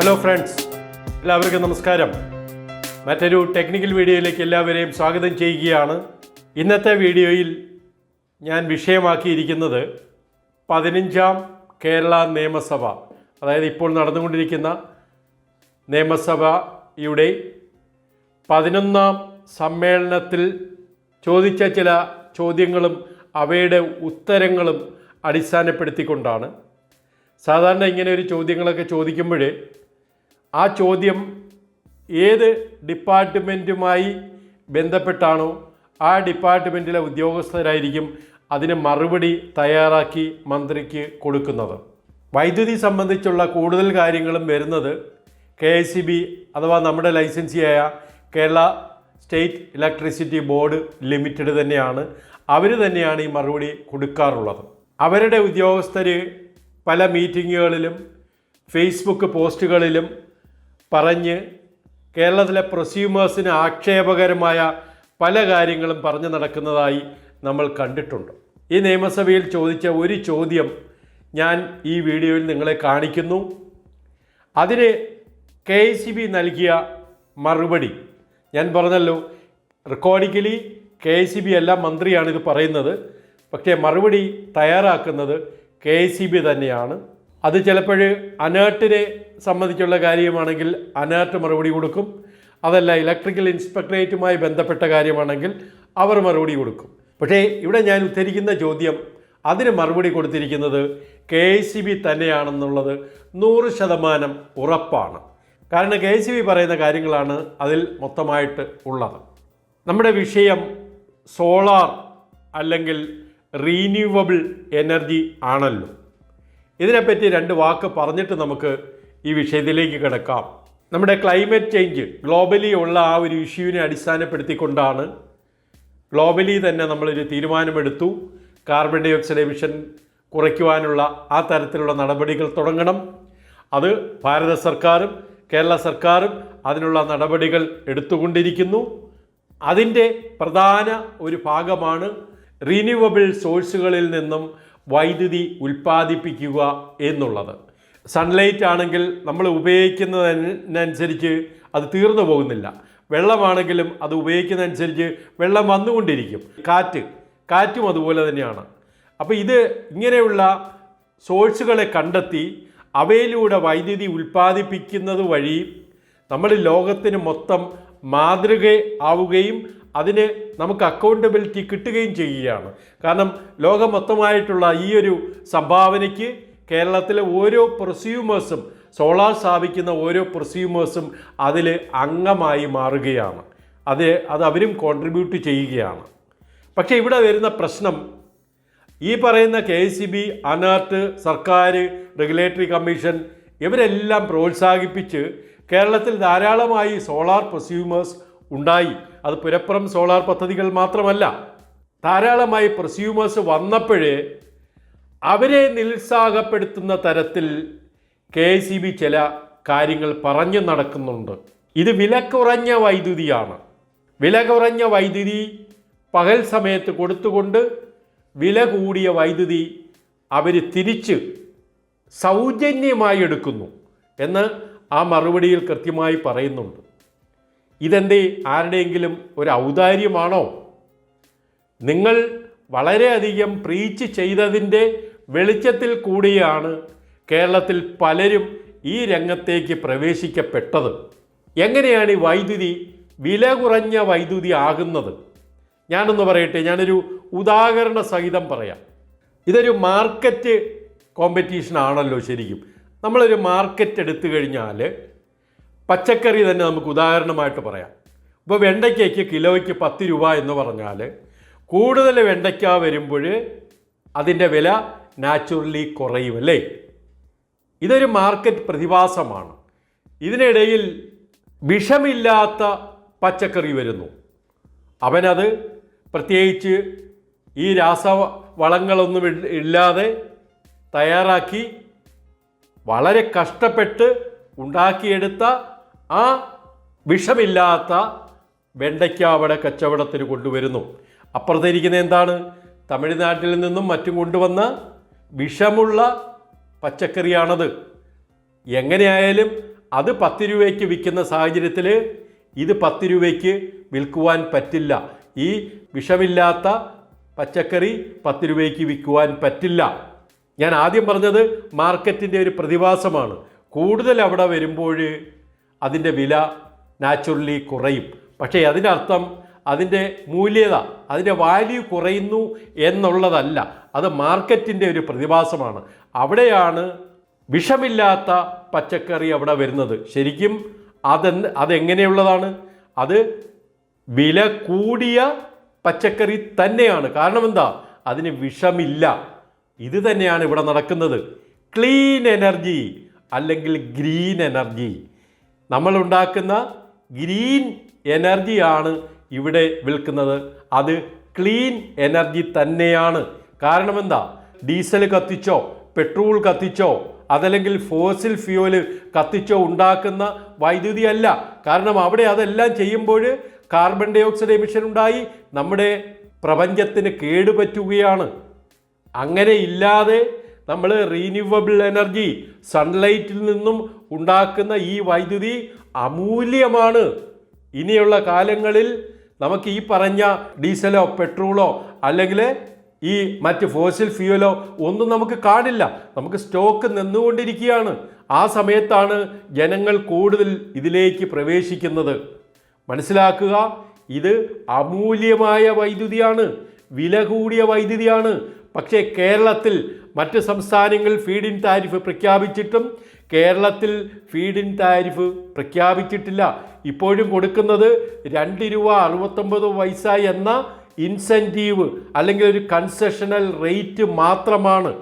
Hello friends എല്ലാവർക്കും നമസ്കാരം. മറ്റൊരു ടെക്നിക്കൽ വീഡിയോയിലേക്ക് എല്ലാവരെയും സ്വാഗതം ചെയ്യുകയാണ്. ഇന്നത്തെ വീഡിയോയിൽ ഞാൻ വിഷയമാക്കിയിരിക്കുന്നത് പതിനഞ്ചാം കേരള നിയമസഭ അതായത് ഇപ്പോൾ നടന്നുകൊണ്ടിരിക്കുന്ന നിയമസഭയുടെ പതിനൊന്നാം സമ്മേളനത്തിൽ ചോദിച്ച ചില ചോദ്യങ്ങളും അവയുടെ ഉത്തരങ്ങളും അടിസ്ഥാനപ്പെടുത്തിക്കൊണ്ടാണ്. സാധാരണ ഇങ്ങനെ ഒരു ചോദ്യങ്ങളൊക്കെ ചോദിക്കുമ്പോൾ ആ ചോദ്യം ഏത് ഡിപ്പാർട്ട്മെന്റുമായി ബന്ധപ്പെട്ടാണോ ആ ഡിപ്പാർട്ട്മെന്റിലെ ഉദ്യോഗസ്ഥരായിരിക്കും അതിന് മറുപടി തയ്യാറാക്കി മന്ത്രിക്ക് കൊടുക്കുന്നത്. വൈദ്യുതി സംബന്ധിച്ചുള്ള കൂടുതൽ കാര്യങ്ങളും വരുന്നത് കെ എസ് സി ബി അഥവാ നമ്മുടെ ലൈസൻസിയായ Kerala State Electricity Board Limited തന്നെയാണ്. അവർ തന്നെയാണ് ഈ മറുപടി കൊടുക്കാറുള്ളത്. അവരുടെ ഉദ്യോഗസ്ഥർ പല മീറ്റിങ്ങുകളിലും ഫേസ്ബുക്ക് പോസ്റ്റുകളിലും പറഞ്ഞ് കേരളത്തിലെ പ്രൊസ്യൂമേഴ്സിന് ആക്ഷേപകരമായ പല കാര്യങ്ങളും പറഞ്ഞു നടക്കുന്നതായി നമ്മൾ കണ്ടിട്ടുണ്ട്. ഈ നിയമസഭയിൽ ചോദിച്ച ഒരു ചോദ്യം ഞാൻ ഈ വീഡിയോയിൽ നിങ്ങളെ കാണിക്കുന്നു. അതിന് കെ സി ബി നൽകിയ മറുപടി. ഞാൻ പറഞ്ഞല്ലോ റെക്കോർഡിക്കലി കെ സി ബി അല്ല മന്ത്രിയാണ് ഇത് പറയുന്നത്. പക്ഷേ മറുപടി തയ്യാറാക്കുന്നത് കെ സി ബി തന്നെയാണ്. അത് ചിലപ്പോൾ അനേർട്ടിനെ സംബന്ധിച്ചുള്ള കാര്യമാണെങ്കിൽ അനേർട്ട് മറുപടി കൊടുക്കും. അതല്ല ഇലക്ട്രിക്കൽ ഇൻസ്പെക്ടറേറ്റുമായി ബന്ധപ്പെട്ട കാര്യമാണെങ്കിൽ അവർ മറുപടി കൊടുക്കും. പക്ഷേ ഇവിടെ ഞാൻ ഉദ്ധരിക്കുന്ന ചോദ്യം അതിന് മറുപടി കൊടുത്തിരിക്കുന്നത് കെ സി ബി തന്നെയാണെന്നുള്ളത് നൂറ് ശതമാനം ഉറപ്പാണ്. കാരണം കെ സി ബി പറയുന്ന കാര്യങ്ങളാണ് അതിൽ മൊത്തമായിട്ട് ഉള്ളത്. നമ്മുടെ വിഷയം സോളാർ അല്ലെങ്കിൽ റീന്യൂവബിൾ എനർജി ആണല്ലോ. ഇതിനെപ്പറ്റി രണ്ട് വാക്ക് പറഞ്ഞിട്ട് നമുക്ക് ഈ വിഷയത്തിലേക്ക് കിടക്കാം. നമ്മുടെ ക്ലൈമറ്റ് ചേഞ്ച് ഗ്ലോബലി ഉള്ള ആ ഒരു ഇഷ്യൂവിനെ അടിസ്ഥാനപ്പെടുത്തിക്കൊണ്ടാണ് ഗ്ലോബലി തന്നെ നമ്മളൊരു തീരുമാനമെടുത്തു. കാർബൺ ഡൈ ഓക്സൈഡ് എമിഷൻ കുറയ്ക്കുവാനുള്ള ആ തരത്തിലുള്ള നടപടികൾ തുടങ്ങണം. അത് ഭാരത സർക്കാരും കേരള സർക്കാരും അതിനുള്ള നടപടികൾ എടുത്തുകൊണ്ടിരിക്കുന്നു. അതിന്റെ പ്രധാന ഒരു ഭാഗമാണ് റിന്യൂവബിൾ സോഴ്സുകളിൽ നിന്നും വൈദ്യുതി ഉൽപ്പാദിപ്പിക്കുക എന്നുള്ളത്. സൺലൈറ്റ് ആണെങ്കിൽ നമ്മൾ ഉപയോഗിക്കുന്നതിനനുസരിച്ച് അത് തീർന്നു പോകുന്നില്ല. വെള്ളമാണെങ്കിലും അത് ഉപയോഗിക്കുന്നതനുസരിച്ച് വെള്ളം വന്നുകൊണ്ടിരിക്കും. കാറ്റ് കാറ്റും അതുപോലെ തന്നെയാണ്. അപ്പോൾ ഇത് ഇങ്ങനെയുള്ള സോഴ്സുകളെ കണ്ടെത്തി അവയിലൂടെ വൈദ്യുതി ഉൽപ്പാദിപ്പിക്കുന്നത് വഴി നമ്മൾ ലോകത്തിന് മൊത്തം മാതൃക ആവുകയും അതിന് നമുക്ക് അക്കൗണ്ടബിലിറ്റി കിട്ടുകയും ചെയ്യുകയാണ്. കാരണം ലോകം മൊത്തമായിട്ടുള്ള ഈ ഒരു സംഭാവനയ്ക്ക് കേരളത്തിലെ ഓരോ പ്രൊസ്യൂമേഴ്സും സോളാർ സ്ഥാപിക്കുന്ന ഓരോ പ്രൊസ്യൂമേഴ്സും അതിൽ അംഗമായി മാറുകയാണ്. അത് അത് അവരും കോൺട്രിബ്യൂട്ട് ചെയ്യുകയാണ്. പക്ഷേ ഇവിടെ വരുന്ന പ്രശ്നം ഈ പറയുന്ന കെ സി ബി അനാർട്ട് സർക്കാർ റെഗുലേറ്ററി കമ്മീഷൻ ഇവരെല്ലാം പ്രോത്സാഹിപ്പിച്ച് കേരളത്തിൽ ധാരാളമായി സോളാർ പ്രൊസ്യൂമേഴ്സ് ഉണ്ടായി. അത് പുരപ്പുറം സോളാർ പദ്ധതികൾ മാത്രമല്ല. ധാരാളമായി പ്രസ്യൂമേഴ്സ് വന്നപ്പോഴേ അവരെ നിരുത്സാഹപ്പെടുത്തുന്ന തരത്തിൽ കെ സി ബി ചില കാര്യങ്ങൾ പറഞ്ഞു നടക്കുന്നുണ്ട്. ഇത് വില കുറഞ്ഞ വൈദ്യുതിയാണ്. വില കുറഞ്ഞ വൈദ്യുതി പകൽ സമയത്ത് കൊടുത്തുകൊണ്ട് വില കൂടിയ വൈദ്യുതി അവർ തിരിച്ച് സൗജന്യമായി എടുക്കുന്നു എന്ന് ആ മറുപടിയിൽ കൃത്യമായി പറയുന്നുണ്ട്. ഇതെന്തേ? ആരുടെയെങ്കിലും ഒരു ഔദാര്യമാണോ? നിങ്ങൾ വളരെയധികം പ്രീച്ച് ചെയ്തതിന്റെ വെളിച്ചത്തിൽ കൂടിയാണ് കേരളത്തിൽ പലരും ഈ രംഗത്തേക്ക് പ്രവേശിക്കപ്പെട്ടത്. എങ്ങനെയാണ് ഈ വൈദ്യുതി വില കുറഞ്ഞ വൈദ്യുതി ആകുന്നത്? ഞാനൊന്ന് പറയട്ടെ ഞാനൊരു ഉദാഹരണ സഹിതം പറയാം. ഇതൊരു മാർക്കറ്റ് കോമ്പറ്റീഷൻ ആണല്ലോ ശരിക്കും. നമ്മളൊരു മാർക്കറ്റ് എടുത്തു കഴിഞ്ഞാൽ പച്ചക്കറി തന്നെ നമുക്ക് ഉദാഹരണമായിട്ട് പറയാം. ഇപ്പോൾ വെണ്ടയ്ക്കയ്ക്ക് കിലോയ്ക്ക് പത്ത് രൂപ എന്ന് പറഞ്ഞാൽ കൂടുതൽ വെണ്ടയ്ക്ക വരുമ്പോൾ അതിന്റെ വില നാച്ചുറലി കുറയും അല്ലേ? ഇതൊരു മാർക്കറ്റ് പ്രതിഭാസമാണ്. ഇതിനിടയിൽ വിഷമില്ലാത്ത പച്ചക്കറി വരുന്നു. അവനത് പ്രത്യേകിച്ച് ഈ രാസവളങ്ങളൊന്നും ഇല്ലാതെ തയ്യാറാക്കി വളരെ കഷ്ടപ്പെട്ട് ഉണ്ടാക്കിയെടുത്ത ആ വിഷമില്ലാത്ത വെണ്ടയ്ക്ക അവിടെ കച്ചവടത്തിന് കൊണ്ടുവരുന്നു. അപ്പുറത്തിരിക്കുന്ന എന്താണ്? തമിഴ്നാട്ടിൽ നിന്നും മറ്റും കൊണ്ടുവന്ന വിഷമുള്ള പച്ചക്കറിയാണത്. എങ്ങനെയായാലും അത് പത്ത് രൂപയ്ക്ക് വിൽക്കുന്ന സാഹചര്യത്തിൽ ഇത് പത്ത് രൂപയ്ക്ക് വിൽക്കുവാൻ പറ്റില്ല. ഈ വിഷമില്ലാത്ത പച്ചക്കറി പത്ത് രൂപയ്ക്ക് വിൽക്കുവാൻ പറ്റില്ല. ഞാൻ ആദ്യം പറഞ്ഞത് മാർക്കറ്റിന്റെ ഒരു പ്രതിഭാസമാണ്. കൂടുതൽ അവിടെ വരുമ്പോൾ അതിന്റെ വില നാച്ചുറലി കുറയും. പക്ഷേ അതിനർത്ഥം അതിന്റെ മൂല്യത അതിന്റെ വാല്യൂ കുറയുന്നു എന്നുള്ളതല്ല. അത് മാർക്കറ്റിന്റെ ഒരു പ്രതിഭാസമാണ്. അവിടെയാണ് വിഷമില്ലാത്ത പച്ചക്കറി അവിടെ വരുന്നത്. ശരിക്കും അതെ അതെങ്ങനെയുള്ളതാണ്? അത് വില കൂടിയ പച്ചക്കറി തന്നെയാണ്. കാരണം എന്താ? അതിന് വിഷമില്ല. ഇത് തന്നെയാണ് ഇവിടെ നടക്കുന്നത്. ക്ലീൻ എനർജി അല്ലെങ്കിൽ ഗ്രീൻ എനർജി. നമ്മൾ ഉണ്ടാക്കുന്ന ഗ്രീൻ എനർജിയാണ് ഇവിടെ വിൽക്കുന്നത്. അത് ക്ലീൻ എനർജി തന്നെയാണ്. കാരണം എന്താ? ഡീസൽ കത്തിച്ചോ പെട്രോൾ കത്തിച്ചോ അതല്ലെങ്കിൽ ഫോസിൽ ഫ്യൂവൽ കത്തിച്ചോ ഉണ്ടാക്കുന്ന വൈദ്യുതി അല്ല. കാരണം അവിടെ അതെല്ലാം ചെയ്യുമ്പോൾ കാർബൺ ഡൈ ഓക്സൈഡ് എമിഷൻ ഉണ്ടായി. നമ്മുടെ പ്രപഞ്ചത്തിന് കേടുപറ്റുകയാണ് അങ്ങനെ ഇല്ലാതെ നമ്മൾ റീന്യൂവബിൾ എനർജി സൺലൈറ്റിൽ നിന്നും ഉണ്ടാക്കുന്ന ഈ വൈദ്യുതി അമൂല്യമാണ്. ഇനിയുള്ള കാലങ്ങളിൽ നമുക്ക് ഈ പറഞ്ഞ ഡീസലോ പെട്രോളോ അല്ലെങ്കിൽ ഈ മറ്റ് ഫോസിൽ ഫ്യൂവലോ ഒന്നും നമുക്ക് കാണില്ല. നമുക്ക് സ്റ്റോക്ക് നിന്നുകൊണ്ടിരിക്കുകയാണ്. ആ സമയത്താണ് ജനങ്ങൾ കൂടുതൽ ഇതിലേക്ക് പ്രവേശിക്കുന്നത്. മനസ്സിലാക്കുക ഇത് അമൂല്യമായ വൈദ്യുതിയാണ്. വില കൂടിയ വൈദ്യുതിയാണ്. പക്ഷേ കേരളത്തിൽ മറ്റ് സംസ്ഥാനങ്ങൾ ഫീഡ് ഇൻ താരിഫ് പ്രഖ്യാപിച്ചിട്ടും കേരളത്തിൽ ഫീഡ് ഇൻ താരിഫ് പ്രഖ്യാപിച്ചിട്ടില്ല. ഇപ്പോഴും കൊടുക്കുന്നത് രണ്ട് രൂപ അറുപത്തൊമ്പത് പൈസ എന്ന ഇൻസെന്റീവ് അല്ലെങ്കിൽ ഒരു കൺസെഷണൽ റേറ്റ് മാത്രമാണ്.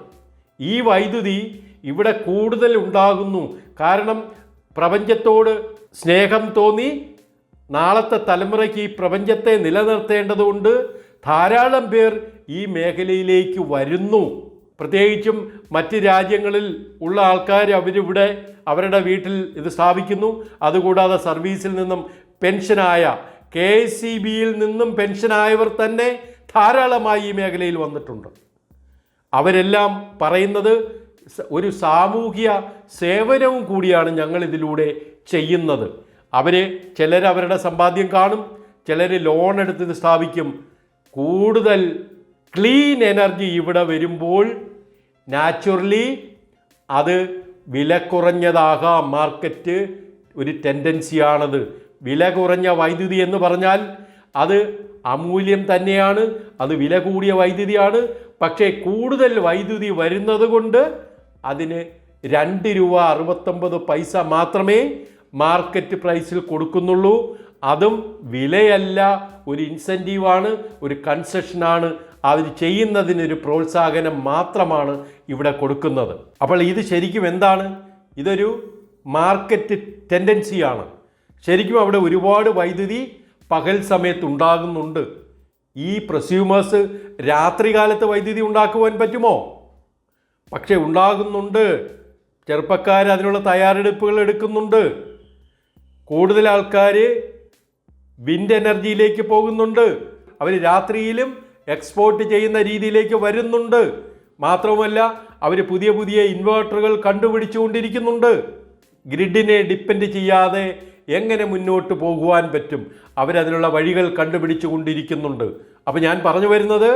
ഈ വൈദ്യുതി ഇവിടെ കൂടുതൽ ഉണ്ടാകുന്നു. കാരണം പ്രപഞ്ചത്തോട് സ്നേഹം തോന്നി നാളത്തെ തലമുറയ്ക്ക് ഈ പ്രപഞ്ചത്തെ നിലനിർത്തേണ്ടതുകൊണ്ട് ധാരാളം പേർ ഈ മേഖലയിലേക്ക് വരുന്നു. പ്രത്യേകിച്ചും മറ്റ് രാജ്യങ്ങളിൽ ഉള്ള ആൾക്കാർ അവരിവിടെ അവരുടെ വീട്ടിൽ ഇത് സ്ഥാപിക്കുന്നു. അതുകൂടാതെ സർവീസിൽ നിന്നും പെൻഷനായ കെ സി ബിയിൽ നിന്നും പെൻഷനായവർ തന്നെ ധാരാളമായി ഈ മേഖലയിൽ വന്നിട്ടുണ്ട്. അവരെല്ലാം പറയുന്നത് ഒരു സാമൂഹ്യ സേവനവും കൂടിയാണ് ഞങ്ങൾ ഇതിലൂടെ ചെയ്യുന്നത്. അവർ ചിലർ അവരുടെ സമ്പാദ്യം കാണും ചിലർ ലോൺ എടുത്ത് ഇത് സ്ഥാപിക്കും. കൂടുതൽ ക്ലീൻ എനർജി ഇവിടെ വരുമ്പോൾ നാച്ചുറലി അത് വില കുറഞ്ഞതാകാം. മാർക്കറ്റ് ഒരു ടെൻഡൻസിയാണത് വില കുറഞ്ഞ വൈദ്യുതി എന്ന് പറഞ്ഞാൽ അത് അമൂല്യം തന്നെയാണ്. അത് വില കൂടിയ വൈദ്യുതിയാണ്. പക്ഷേ കൂടുതൽ വൈദ്യുതി വരുന്നത് കൊണ്ട് അതിന് രണ്ട് രൂപ അറുപത്തൊമ്പത് പൈസ മാത്രമേ മാർക്കറ്റ് പ്രൈസിൽ കൊടുക്കുന്നുള്ളൂ. അതും വിലയല്ല. ഒരു ഇൻസെന്റീവാണ് ഒരു കൺസെഷനാണ് അവർ ചെയ്യുന്നതിനൊരു പ്രോത്സാഹനം മാത്രമാണ് ഇവിടെ കൊടുക്കുന്നത്. അപ്പോൾ ഇത് ശരിക്കും എന്താണ്? ഇതൊരു മാർക്കറ്റ് ടെൻഡൻസിയാണ്. ശരിക്കും അവിടെ ഒരുപാട് വൈദ്യുതി പകൽ സമയത്ത് ഉണ്ടാകുന്നുണ്ട്. ഈ പ്രസ്യൂമേഴ്സ് രാത്രികാലത്ത് വൈദ്യുതി ഉണ്ടാക്കുവാൻ പറ്റുമോ? പക്ഷേ ഉണ്ടാകുന്നുണ്ട്. ചെറുപ്പക്കാർ അതിനുള്ള തയ്യാറെടുപ്പുകൾ എടുക്കുന്നുണ്ട്. കൂടുതൽ ആൾക്കാർ വിൻഡ് എനർജിയിലേക്ക് പോകുന്നുണ്ട്. അവർ രാത്രിയിലും എക്സ്പോർട്ട് ചെയ്യുന്ന രീതിയിലേക്ക് വരുന്നുണ്ട്. മാത്രവുമല്ല അവർ പുതിയ പുതിയ ഇൻവേർട്ടറുകൾ കണ്ടുപിടിച്ചുകൊണ്ടിരിക്കുന്നുണ്ട്. ഗ്രിഡിനെ ഡിപ്പെൻഡ് ചെയ്യാതെ എങ്ങനെ മുന്നോട്ട് പോകുവാൻ പറ്റും അവരതിനുള്ള വഴികൾ കണ്ടുപിടിച്ചു കൊണ്ടിരിക്കുന്നുണ്ട് അപ്പോൾ ഞാൻ പറഞ്ഞു വരുന്നത്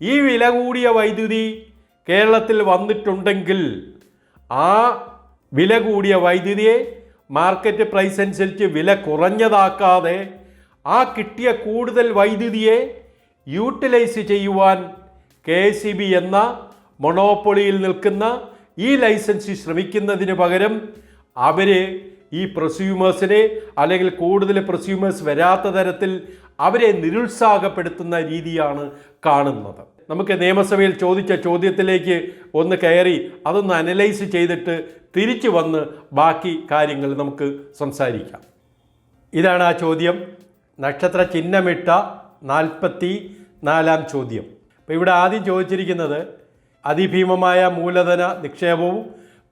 ഈ വില കൂടിയ വൈദ്യുതി കേരളത്തിൽ വന്നിട്ടുണ്ടെങ്കിൽ ആ വില കൂടിയ വൈദ്യുതിയെ മാർക്കറ്റ് പ്രൈസ് അനുസരിച്ച് വില കുറഞ്ഞതാക്കാതെ ആ കിട്ടിയ കൂടുതൽ വൈദ്യുതിയെ യൂട്ടിലൈസ് ചെയ്യുവാൻ കെ സി ബി എന്ന മൊണോപ്പൊളിയിൽ നിൽക്കുന്ന ഈ ലൈസൻസി ശ്രമിക്കുന്നതിന് പകരം അവർ ഈ പ്രൊസ്യൂമേഴ്സിനെ അല്ലെങ്കിൽ കൂടുതൽ പ്രൊസ്യൂമേഴ്സ് വരാത്ത തരത്തിൽ അവരെ നിരുത്സാഹപ്പെടുത്തുന്ന രീതിയാണ് കാണുന്നത്. നമുക്ക് നിയമസഭയിൽ ചോദിച്ച ചോദ്യത്തിലേക്ക് ഒന്ന് കയറി അതൊന്ന് അനലൈസ് ചെയ്തിട്ട് തിരിച്ചു വന്ന് ബാക്കി കാര്യങ്ങൾ നമുക്ക് സംസാരിക്കാം. ഇതാണ് ആ ചോദ്യം. നക്ഷത്ര ചിഹ്നമിട്ട നാൽപ്പത്തി നാലാം ചോദ്യം. അപ്പോൾ ഇവിടെ ആദ്യം ചോദിച്ചിരിക്കുന്നത് അതിഭീമമായ മൂലധന നിക്ഷേപവും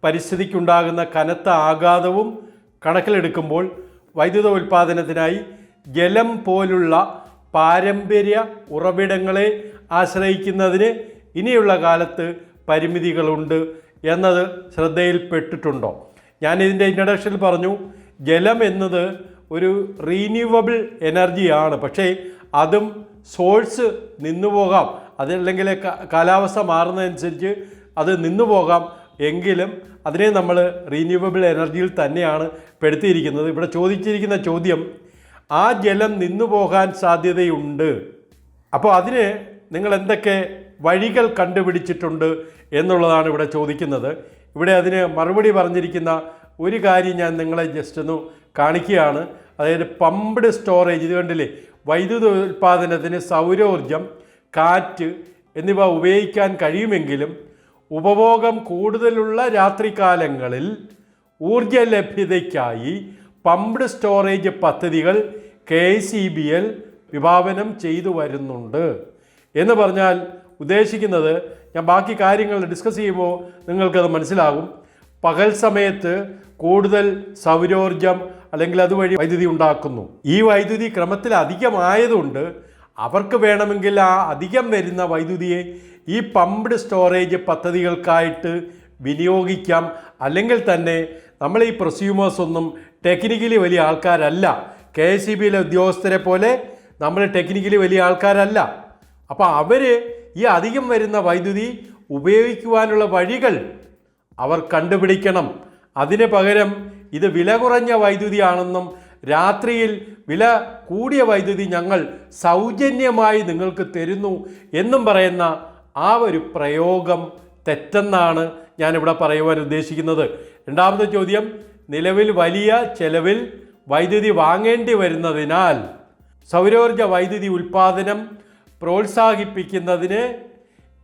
പരിസ്ഥിതിക്കുണ്ടാകുന്ന കനത്ത ആഘാതവും കണക്കിലെടുക്കുമ്പോൾ വൈദ്യുത ഉൽപ്പാദനത്തിനായി ജലം പോലുള്ള പാരമ്പര്യ ഉറവിടങ്ങളെ ആശ്രയിക്കുന്നതിന് ഇനിയുള്ള കാലത്ത് പരിമിതികളുണ്ട് എന്നത് ശ്രദ്ധയിൽപ്പെട്ടിട്ടുണ്ടോ? ഞാൻ ഇതിന്റെ ഇൻട്രഡക്ഷനിൽ പറഞ്ഞു ജലം എന്നത് ഒരു റീന്യൂവബിൾ എനർജിയാണ് പക്ഷേ അതും സോഴ്സ് നിന്നു പോകാം. അതല്ലെങ്കിൽ കാലാവസ്ഥ മാറുന്നതനുസരിച്ച് അത് നിന്നു പോകാം. എങ്കിലും അതിനെ നമ്മൾ റീന്യൂവബിൾ എനർജിയിൽ തന്നെയാണ് പെടുത്തിയിരിക്കുന്നത്. ഇവിടെ ചോദിച്ചിരിക്കുന്ന ചോദ്യം ആ ജലം നിന്നു പോകാൻ സാധ്യതയുണ്ട്. അപ്പോൾ അതിന് നിങ്ങൾ എന്തൊക്കെ വഴികൾ കണ്ടുപിടിച്ചിട്ടുണ്ട് എന്നുള്ളതാണ് ഇവിടെ ചോദിക്കുന്നത്. ഇവിടെ അതിന് മറുപടി പറഞ്ഞിരിക്കുന്ന ഒരു കാര്യം ഞാൻ നിങ്ങളെ ജസ്റ്റ് ഒന്ന് കാണിക്കുകയാണ്. അതായത് പമ്പ്ഡ് സ്റ്റോറേജ് ഇത് കണ്ടില്ലേ? വൈദ്യുത ഉൽപ്പാദനത്തിന് സൗരോർജം കാറ്റ് എന്നിവ ഉപയോഗിക്കാൻ കഴിയുമെങ്കിലും ഉപഭോഗം കൂടുതലുള്ള രാത്രികാലങ്ങളിൽ ഊർജ ലഭ്യതയ്ക്കായി പമ്പ്ഡ് സ്റ്റോറേജ് പദ്ധതികൾ കെ സി ബി എൽ വിഭാവനം ചെയ്തു വരുന്നുണ്ട്. എന്ന് പറഞ്ഞാൽ ഉദ്ദേശിക്കുന്നത് ഞാൻ ബാക്കി കാര്യങ്ങൾ ഡിസ്കസ് ചെയ്യുമ്പോൾ നിങ്ങൾക്കത് മനസ്സിലാകും. പകൽ സമയത്ത് കൂടുതൽ സൗരോർജം അല്ലെങ്കിൽ അതുവഴി വൈദ്യുതി ഉണ്ടാക്കുന്നു. ഈ വൈദ്യുതി ക്രമത്തിൽ അധികമായതുകൊണ്ട് അവർക്ക് വേണമെങ്കിൽ ആ അധികം വരുന്ന വൈദ്യുതിയെ ഈ പമ്പ്ഡ് സ്റ്റോറേജ് പദ്ധതികൾക്കായിട്ട് വിനിയോഗിക്കാം. അല്ലെങ്കിൽ തന്നെ നമ്മൾ ഈ പ്രൊസ്യൂമേഴ്സ് ഒന്നും ടെക്നിക്കലി വലിയ ആൾക്കാരല്ല. കെ എസ് സി ബിയിലെ ഉദ്യോഗസ്ഥരെ പോലെ നമ്മൾ ടെക്നിക്കലി വലിയ ആൾക്കാരല്ല. അപ്പോൾ അവർ ഈ അധികം വരുന്ന വൈദ്യുതി ഉപയോഗിക്കുവാനുള്ള വഴികൾ അവർ കണ്ടുപിടിക്കണം. അതിന് പകരം ഇത് വില കുറഞ്ഞ വൈദ്യുതിയാണെന്നും രാത്രിയിൽ വില കൂടിയ വൈദ്യുതി ഞങ്ങൾ സൗജന്യമായി നിങ്ങൾക്ക് തരുന്നു എന്നും പറയുന്ന ആ ഒരു പ്രയോഗം തെറ്റെന്നാണ് ഞാനിവിടെ പറയുവാൻ ഉദ്ദേശിക്കുന്നത്. രണ്ടാമത്തെ ചോദ്യം നിലവിൽ വലിയ ചെലവിൽ വൈദ്യുതി വാങ്ങേണ്ടി വരുന്നതിനാൽ സൗരോർജ വൈദ്യുതി ഉൽപ്പാദനം പ്രോത്സാഹിപ്പിക്കുന്നതിന്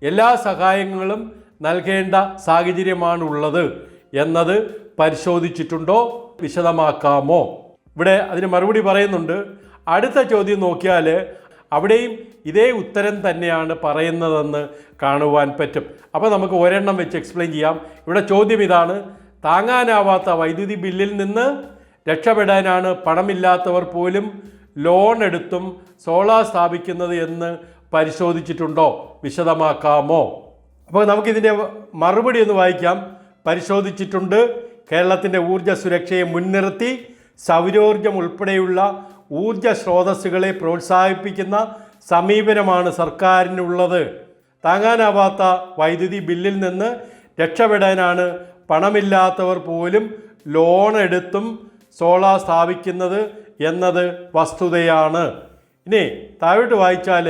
എല്ലാ സഹായങ്ങളും നൽകേണ്ട സാഹചര്യമാണുള്ളത് എന്നത് പരിശോധിച്ചിട്ടുണ്ടോ? വിശദമാക്കാമോ? ഇവിടെ അതിന് മറുപടി പറയുന്നുണ്ട്. അടുത്ത ചോദ്യം നോക്കിയാൽ അവിടെയും ഇതേ ഉത്തരം തന്നെയാണ് പറയുന്നതെന്ന് കാണുവാൻ പറ്റും. അപ്പോൾ നമുക്ക് ഒരെണ്ണം വെച്ച് എക്സ്പ്ലെയിൻ ചെയ്യാം. ഇവിടെ ചോദ്യം ഇതാണ്. താങ്ങാനാവാത്ത വൈദ്യുതി ബില്ലിൽ നിന്ന് രക്ഷപ്പെടാനാണ് പണമില്ലാത്തവർ പോലും ലോൺ എടുത്തും സോളാർ സ്ഥാപിക്കുന്നത് എന്ന് പരിശോധിച്ചിട്ടുണ്ടോ? വിശദമാക്കാമോ? അപ്പോൾ നമുക്കിതിന്റെ മറുപടി ഒന്ന് വായിക്കാം. പരിശോധിച്ചിട്ടുണ്ട്. കേരളത്തിന്റെ ഊർജ സുരക്ഷയെ മുൻനിർത്തി സൗരോർജം ഉൾപ്പെടെയുള്ള ഊർജ സ്രോതസ്സുകളെ പ്രോത്സാഹിപ്പിക്കുന്ന സമീപനമാണ് സർക്കാരിനുള്ളത്. താങ്ങാനാവാത്ത വൈദ്യുതി ബില്ലിൽ നിന്ന് രക്ഷപ്പെടാനാണ് പണമില്ലാത്തവർ പോലും ലോൺ എടുത്തും സോളാർ സ്ഥാപിക്കുന്നത് എന്നത് വസ്തുതയാണ്. ഇനി താഴോട്ട് വായിച്ചാൽ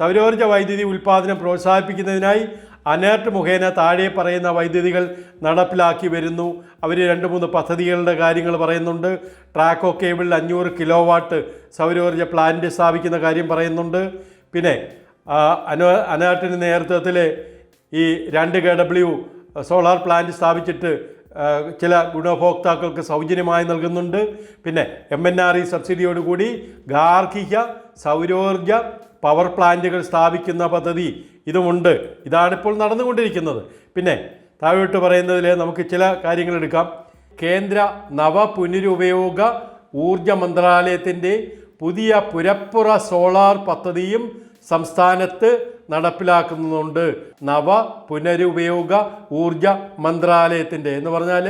സൗരോർജ വൈദ്യുതി ഉൽപ്പാദനം പ്രോത്സാഹിപ്പിക്കുന്നതിനായി അനേർട്ട് മുഖേന താഴെ പറയുന്ന വൈദ്യുതികൾ നടപ്പിലാക്കി വരുന്നു. അവർ രണ്ട് മൂന്ന് പദ്ധതികളുടെ കാര്യങ്ങൾ പറയുന്നുണ്ട്. ട്രാക്കോ കേബിളിൽ അഞ്ഞൂറ് കിലോ വാട്ട് സൗരോർജ പ്ലാന്റ് സ്ഥാപിക്കുന്ന കാര്യം പറയുന്നുണ്ട്. പിന്നെ അനോ അനേർട്ടിന്റെ നേതൃത്വത്തിൽ ഈ രണ്ട് കെ ഡബ്ല്യു സോളാർ പ്ലാന്റ് സ്ഥാപിച്ചിട്ട് ചില ഗുണഭോക്താക്കൾക്ക് സൗജന്യമായി നൽകുന്നുണ്ട്. പിന്നെ എം എൻ ആർ ഇ സബ്സിഡിയോടുകൂടി ഗാർഹിക സൗരോർജ പവർ പ്ലാന്റുകൾ സ്ഥാപിക്കുന്ന പദ്ധതി ഇതുമുണ്ട്. ഇതാണിപ്പോൾ നടന്നുകൊണ്ടിരിക്കുന്നത്. പിന്നെ താഴോട്ട് പറയുന്നതിൽ നമുക്ക് ചില കാര്യങ്ങൾ എടുക്കാം. കേന്ദ്ര നവ പുനരുപയോഗ ഊർജ മന്ത്രാലയത്തിന്റെ പുതിയ പുരപ്പുറ സോളാർ പദ്ധതിയും സംസ്ഥാനത്ത് നടപ്പിലാക്കുന്നുണ്ട് നവ പുനരുപയോഗ ഊർജ മന്ത്രാലയത്തിന്റെ എന്ന് പറഞ്ഞാൽ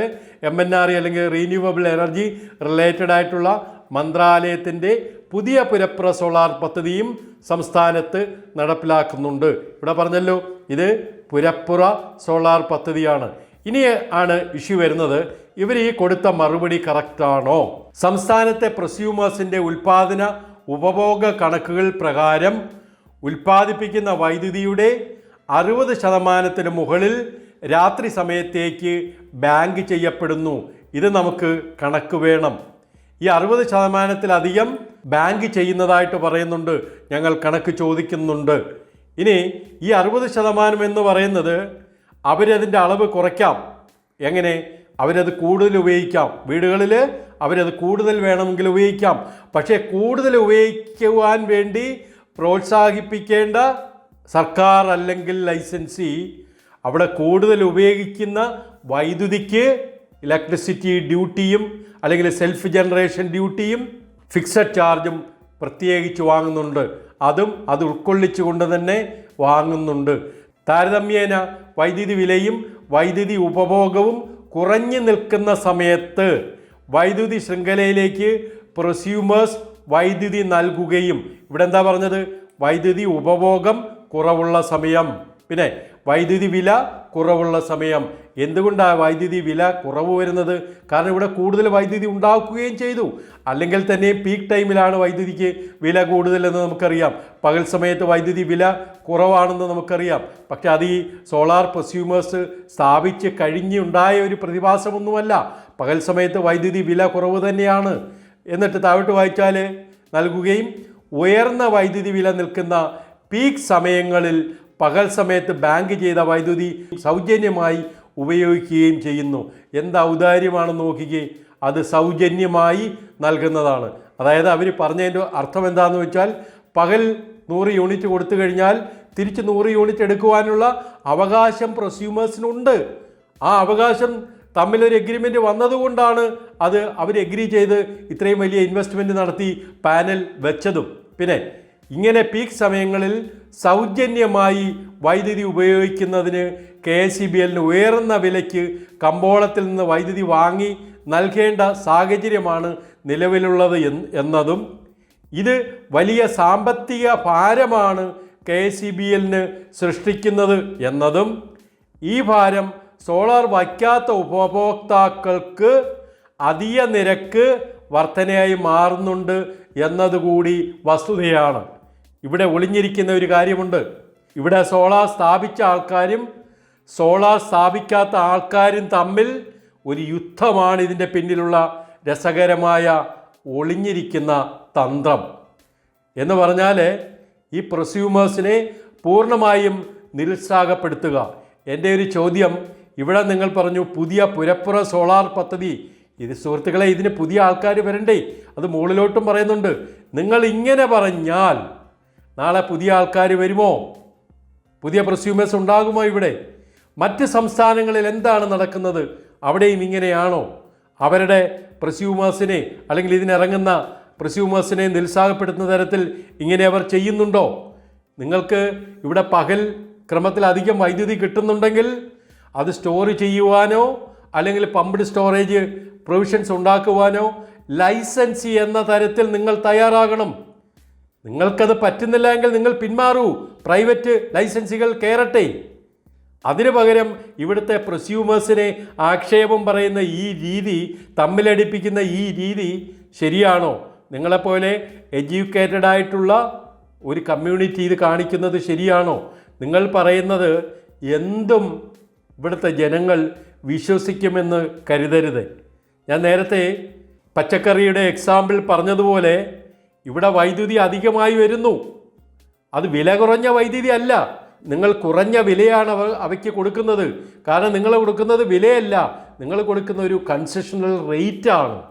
എം എൻ ആർ അല്ലെങ്കിൽ റീന്യൂവബിൾ എനർജി റിലേറ്റഡ് ആയിട്ടുള്ള മന്ത്രാലയത്തിന്റെ പുതിയ പുരപ്ര സോളാർ പദ്ധതിയും സംസ്ഥാനത്ത് നടപ്പിലാക്കുന്നുണ്ട്. ഇവിടെ പറഞ്ഞല്ലോ ഇത് പുരപ്പുറ സോളാർ പദ്ധതിയാണ്. ഇനി ആണ് ഇഷ്യൂ വരുന്നത് ഇവർ ഈ കൊടുത്ത മറുപടി കറക്റ്റാണോ? സംസ്ഥാനത്തെ പ്രസ്യൂമേഴ്സിന്റെ ഉൽപാദന ഉപഭോഗ കണക്കുകൾ പ്രകാരം ഉൽപ്പാദിപ്പിക്കുന്ന വൈദ്യുതിയുടെ അറുപത് ശതമാനത്തിന് മുകളിൽ രാത്രി സമയത്തേക്ക് ബാങ്ക് ചെയ്യപ്പെടുന്നു. ഇത് നമുക്ക് കണക്ക് വേണം. ഈ അറുപത് ശതമാനത്തിലധികം ബാങ്ക് ചെയ്യുന്നതായിട്ട് പറയുന്നുണ്ട്. ഞങ്ങൾ കണക്ക് ചോദിക്കുന്നുണ്ട്. ഇനി ഈ അറുപത് ശതമാനം എന്ന് പറയുന്നത് അവരതിന്റെ അളവ് കുറയ്ക്കാം. എങ്ങനെ? അവരത് കൂടുതൽ ഉപയോഗിക്കാം. വീടുകളിൽ അവരത് കൂടുതൽ വേണമെങ്കിൽ ഉപയോഗിക്കാം. പക്ഷേ കൂടുതൽ ഉപയോഗിക്കുവാൻ വേണ്ടി പ്രോത്സാഹിപ്പിക്കേണ്ട സർക്കാർ അല്ലെങ്കിൽ ലൈസൻസി അവിടെ കൂടുതൽ ഉപയോഗിക്കുന്ന വൈദ്യുതിക്ക് ഇലക്ട്രിസിറ്റി ഡ്യൂട്ടിയും അല്ലെങ്കിൽ സെൽഫ് ജനറേഷൻ ഡ്യൂട്ടിയും ഫിക്സഡ് ചാർജും പ്രത്യേകിച്ച് വാങ്ങുന്നുണ്ട്. അതും അത് ഉൾക്കൊള്ളിച്ചുകൊണ്ട് തന്നെ വാങ്ങുന്നുണ്ട്. താരതമ്യേന വൈദ്യുതി വിലയും വൈദ്യുതി ഉപഭോഗവും കുറഞ്ഞു നിൽക്കുന്ന സമയത്ത് വൈദ്യുതി ശൃംഖലയിലേക്ക് പ്രൊസ്യൂമേഴ്സ് വൈദ്യുതി നൽകുകയും ഇവിടെ എന്താ പറഞ്ഞത്? വൈദ്യുതി ഉപഭോഗം കുറവുള്ള സമയം. പിന്നെ വൈദ്യുതി വില കുറവുള്ള സമയം. എന്തുകൊണ്ടാണ് വൈദ്യുതി വില കുറവ് വരുന്നത്? കാരണം ഇവിടെ കൂടുതൽ വൈദ്യുതി ഉണ്ടാക്കുകയും ചെയ്തു. അല്ലെങ്കിൽ തന്നെ പീക്ക് ടൈമിലാണ് വൈദ്യുതിക്ക് വില കൂടുതലെന്ന് നമുക്കറിയാം. പകൽ സമയത്ത് വൈദ്യുതി വില കുറവാണെന്ന് നമുക്കറിയാം. പക്ഷെ അത് ഈ സോളാർ പ്രസ്യൂമേഴ്സ് സ്ഥാപിച്ച് കഴിഞ്ഞുണ്ടായ ഒരു പ്രതിഭാസമൊന്നുമല്ല. പകൽ സമയത്ത് വൈദ്യുതി വില കുറവ് തന്നെയാണ്. എന്നിട്ട് താഴോട്ട് വായിച്ചാൽ നൽകുകയും ഉയർന്ന വൈദ്യുതി വില നിൽക്കുന്ന പീക്ക് സമയങ്ങളിൽ പകൽ സമയത്ത് ബാങ്ക് ചെയ്ത വൈദ്യുതി സൗജന്യമായി ഉപയോഗിക്കുകയും ചെയ്യുന്നു. എന്ത് ഔദാര്യമാണെന്ന് നോക്കിക്കേ. അത് സൗജന്യമായി നൽകുന്നതാണ്. അതായത് അവർ പറഞ്ഞതിന്റെ അർത്ഥം എന്താണെന്ന് വെച്ചാൽ പകൽ നൂറ് യൂണിറ്റ് കൊടുത്തു കഴിഞ്ഞാൽ തിരിച്ച് നൂറ് യൂണിറ്റ് എടുക്കുവാനുള്ള അവകാശം പ്രൊസ്യൂമേഴ്സിനുണ്ട്. ആ അവകാശം തമ്മിലൊരു എഗ്രിമെന്റ് വന്നതുകൊണ്ടാണ് അത് അവർ എഗ്രി ചെയ്ത് ഇത്രയും വലിയ ഇൻവെസ്റ്റ്മെന്റ് നടത്തി പാനൽ വെച്ചതും. പിന്നെ ഇങ്ങനെ പീക്ക് സമയങ്ങളിൽ സൗജന്യമായി വൈദ്യുതി ഉപയോഗിക്കുന്നതിന് കെ എസ് സി ബി എല്ലിന് ഉയർന്ന വിലയ്ക്ക് കമ്പോളത്തിൽ നിന്ന് വൈദ്യുതി വാങ്ങി നൽകേണ്ട സാഹചര്യമാണ് നിലവിലുള്ളത് എന്ന് എന്നതും ഇത് വലിയ സാമ്പത്തിക ഭാരമാണ് കെ എസ് സി ബി എല്ലിന് സൃഷ്ടിക്കുന്നത് എന്നതും ഈ ഭാരം സോളാർ വയ്ക്കാത്ത ഉപഭോക്താക്കൾക്ക് അധിക നിരക്ക് വർധനയായി മാറുന്നുണ്ട് എന്നതുകൂടി വസ്തുതയാണ്. ഇവിടെ ഒളിഞ്ഞിരിക്കുന്ന ഒരു കാര്യമുണ്ട്. ഇവിടെ സോളാർ സ്ഥാപിച്ച ആൾക്കാരും സോളാർ സ്ഥാപിക്കാത്ത ആൾക്കാരും തമ്മിൽ ഒരു യുദ്ധമാണ് ഇതിന്റെ പിന്നിലുള്ള രസകരമായ ഒളിഞ്ഞിരിക്കുന്ന തന്ത്രം. എന്ന് പറഞ്ഞാൽ ഈ പ്രൊസ്യൂമേഴ്സിനെ പൂർണമായും നിരുത്സാഹപ്പെടുത്തുക. എന്റെ ഒരു ചോദ്യം ഇവിടെ നിങ്ങൾ പറഞ്ഞു പുതിയ പുരപ്പുറ സോളാർ പദ്ധതി. ഇത് സുഹൃത്തുക്കളെ ഇതിന് പുതിയ ആൾക്കാർ വരണ്ടേ? അത് മുകളിലോട്ടും പറയുന്നുണ്ട്. നിങ്ങൾ ഇങ്ങനെ പറഞ്ഞാൽ നാളെ പുതിയ ആൾക്കാർ വരുമോ? പുതിയ പ്രസ്യൂമേഴ്സ് ഉണ്ടാകുമോ ഇവിടെ? മറ്റ് സംസ്ഥാനങ്ങളിൽ എന്താണ് നടക്കുന്നത്? അവിടെയും ഇങ്ങനെയാണോ? അവരുടെ പ്രസ്യൂമേഴ്സിനെ അല്ലെങ്കിൽ ഇതിനിറങ്ങുന്ന പ്രസ്യൂമേഴ്സിനെ നിരുത്സാഹപ്പെടുത്തുന്ന തരത്തിൽ ഇങ്ങനെ അവർ ചെയ്യുന്നുണ്ടോ? നിങ്ങൾക്ക് ഇവിടെ പകൽ ക്രമത്തിൽ അധികം വൈദ്യുതി കിട്ടുന്നുണ്ടെങ്കിൽ അത് സ്റ്റോർ ചെയ്യുവാനോ അല്ലെങ്കിൽ പമ്പ്ഡ് സ്റ്റോറേജ് പ്രൊവിഷൻസ് ഉണ്ടാക്കുവാനോ ലൈസൻസി എന്ന തരത്തിൽ നിങ്ങൾ തയ്യാറാകണം. നിങ്ങൾക്കത് പറ്റുന്നില്ല എങ്കിൽ നിങ്ങൾ പിന്മാറൂ. പ്രൈവറ്റ് ലൈസൻസുകൾ കയറട്ടെ അതിനു പകരം ഇവിടുത്തെ പ്രൊസ്യൂമേഴ്സിനെ ആക്ഷേപം പറയുന്ന ഈ രീതി തമ്മിലടിപ്പിക്കുന്ന ഈ രീതി ശരിയാണോ? നിങ്ങളെപ്പോലെ എഡ്യൂക്കേറ്റഡ് ആയിട്ടുള്ള ഒരു കമ്മ്യൂണിറ്റി ഇത് കാണിക്കുന്നത് ശരിയാണോ? നിങ്ങൾ പറയുന്നത് എന്തും ഇവിടുത്തെ ജനങ്ങൾ വിശ്വസിക്കുമെന്ന് കരുതരുത്. ഞാൻ നേരത്തെ പച്ചക്കറിയുടെ എക്സാമ്പിൾ പറഞ്ഞതുപോലെ ഇവിടെ വൈദ്യുതി അധികമായി വരുന്നു. അത് വില കുറഞ്ഞ വൈദ്യുതി അല്ല. നിങ്ങൾ കുറഞ്ഞ വിലയാണ് അവ അവയ്ക്ക് കൊടുക്കുന്നത്. കാരണം നിങ്ങൾ കൊടുക്കുന്നത് വിലയല്ല. നിങ്ങൾ കൊടുക്കുന്ന ഒരു കൺസെഷണൽ റേറ്റ് ആണ്.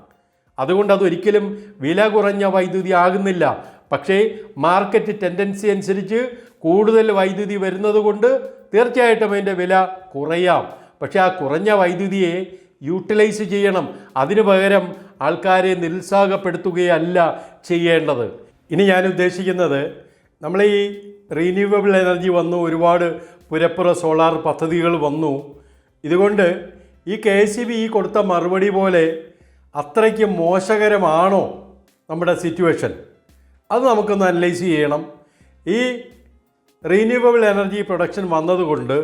അതുകൊണ്ട് അതൊരിക്കലും വില കുറഞ്ഞ വൈദ്യുതി ആകുന്നില്ല. പക്ഷേ മാർക്കറ്റ് ടെൻഡൻസി അനുസരിച്ച് കൂടുതൽ വൈദ്യുതി വരുന്നത് കൊണ്ട് തീർച്ചയായിട്ടും അതിന്റെ വില കുറയാം. പക്ഷേ ആ കുറഞ്ഞ വൈദ്യുതിയെ യൂട്ടിലൈസ് ചെയ്യണം. അതിനു പകരം ആൾക്കാരെ നിരുത്സാഹപ്പെടുത്തുകയല്ല ചെയ്യേണ്ടത്. ഇനി ഞാൻ ഉദ്ദേശിക്കുന്നത് നമ്മൾ ഈ റീന്യൂവബിൾ എനർജി വന്നു ഒരുപാട് പുരപ്പുറ സോളാർ പദ്ധതികൾ വന്നു. ഇതുകൊണ്ട് ഈ കെ എസ് ഈ കൊടുത്ത മറുപടി പോലെ അത്രയ്ക്ക് മോശകരമാണോ നമ്മുടെ സിറ്റുവേഷൻ അത് നമുക്കൊന്ന് അനലൈസ് ചെയ്യണം. ഈ റീന്യൂവബിൾ എനർജി പ്രൊഡക്ഷൻ വന്നതുകൊണ്ട്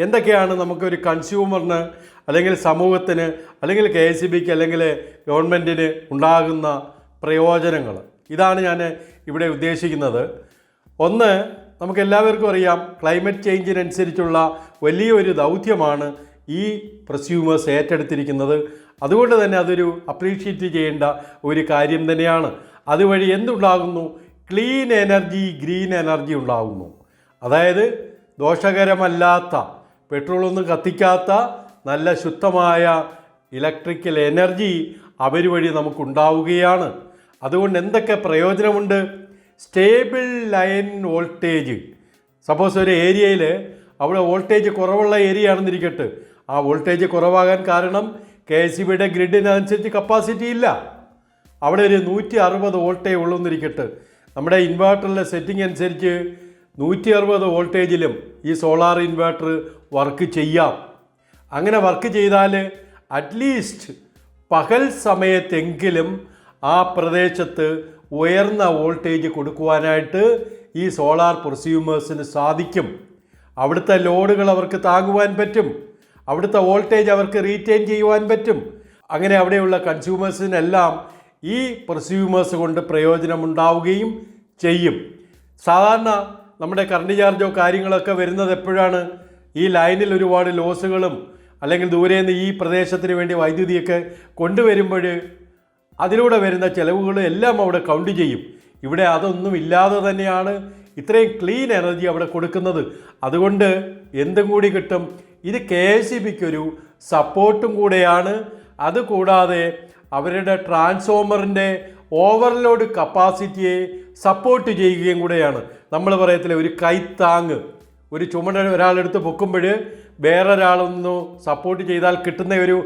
എന്തൊക്കെയാണ് നമുക്കൊരു കൺസ്യൂമറിന് അല്ലെങ്കിൽ സമൂഹത്തിന് അല്ലെങ്കിൽ കെ എസ് ബിക്ക് അല്ലെങ്കിൽ ഗവൺമെന്റിന് ഉണ്ടാകുന്ന പ്രയോജനങ്ങൾ? ഇതാണ് ഞാൻ ഇവിടെ ഉദ്ദേശിക്കുന്നത്. ഒന്ന് നമുക്ക് എല്ലാവർക്കും അറിയാം ക്ലൈമറ്റ് ചേഞ്ചിനനുസരിച്ചുള്ള വലിയൊരു ദൗത്യമാണ് ഈ പ്രസ്യൂമേഴ്സ് ഏറ്റെടുത്തിരിക്കുന്നത്. അതുകൊണ്ട് തന്നെ അതൊരു അപ്രീഷിയേറ്റ് ചെയ്യേണ്ട ഒരു കാര്യം തന്നെയാണ്. അതുവഴി എന്തുണ്ടാകുന്നു? ക്ലീൻ എനർജി ഗ്രീൻ എനർജി ഉണ്ടാകുന്നു. അതായത് ദോഷകരമല്ലാത്ത പെട്രോളൊന്നും കത്തിക്കാത്ത നല്ല ശുദ്ധമായ ഇലക്ട്രിക്കൽ എനർജി അവർ വഴി നമുക്കുണ്ടാവുകയാണ്. അതുകൊണ്ട് എന്തൊക്കെ പ്രയോജനമുണ്ട്? Stable line voltage. സപ്പോസ് ഒരു ഏരിയയിൽ അവിടെ വോൾട്ടേജ് കുറവുള്ള ഏരിയ ആണെന്നിരിക്കട്ടെ ആ വോൾട്ടേജ് കുറവാകാൻ കാരണം കെ എസ് ബിയുടെ ഗ്രിഡിനനുസരിച്ച് കപ്പാസിറ്റി ഇല്ല. അവിടെ ഒരു നൂറ്റി അറുപത് വോൾട്ടേ ഉള്ളൂ എന്നിരിക്കട്ടെ നമ്മുടെ ഇൻവേർട്ടറിലെ സെറ്റിംഗ് അനുസരിച്ച് നൂറ്റി അറുപത് വോൾട്ടേജിലും ഈ സോളാർ ഇൻവേർട്ടർ വർക്ക് ചെയ്യാം. അങ്ങനെ വർക്ക് ചെയ്താൽ അറ്റ്ലീസ്റ്റ് പകൽ സമയത്തെങ്കിലും ആ പ്രദേശത്ത് ഉയർന്ന വോൾട്ടേജ് കൊടുക്കുവാനായിട്ട് ഈ സോളാർ പ്രൊസ്യൂമേഴ്സിന് സാധിക്കും. അവിടുത്തെ ലോഡുകൾ അവർക്ക് താങ്ങുവാൻ പറ്റും. അവിടുത്തെ വോൾട്ടേജ് അവർക്ക് റീറ്റെയിൻ ചെയ്യുവാൻ പറ്റും. അങ്ങനെ അവിടെയുള്ള കൺസ്യൂമേഴ്സിനെല്ലാം ഈ പ്രൊസ്യൂമേഴ്സ് കൊണ്ട് പ്രയോജനമുണ്ടാവുകയും ചെയ്യും. സാധാരണ നമ്മുടെ കറണ്ട് ചാർജോ കാര്യങ്ങളൊക്കെ വരുന്നത് എപ്പോഴാണ്? ഈ ലൈനിൽ ഒരുപാട് ലോസുകളും അല്ലെങ്കിൽ ദൂരെ നിന്ന് ഈ പ്രദേശത്തിന് വേണ്ടി വൈദ്യുതിയൊക്കെ കൊണ്ടുവരുമ്പോൾ അതിലൂടെ വരുന്ന ചിലവുകളും എല്ലാം അവിടെ കൗണ്ട് ചെയ്യും. ഇവിടെ അതൊന്നും ഇല്ലാതെ തന്നെയാണ് ഇത്രയും ക്ലീൻ എനർജി അവിടെ കൊടുക്കുന്നത്. അതുകൊണ്ട് എന്തും കൂടി കിട്ടും. ഇത് കെ എസ് ഇ ബിക്കൊരു സപ്പോർട്ടും കൂടെയാണ്. അതുകൂടാതെ അവരുടെ ട്രാൻസ്ഫോമറിന്റെ ഓവർലോഡ് കപ്പാസിറ്റിയെ സപ്പോർട്ട് ചെയ്യുകയും കൂടെയാണ്. നമ്മൾ പറയത്തില്ല ഒരു കൈത്താങ്. ഒരു ചുമട് ഒരാളെടുത്ത് പൊക്കുമ്പോൾ വേറൊരാളൊന്ന് സപ്പോർട്ട് ചെയ്താൽ കിട്ടുന്ന ഒരു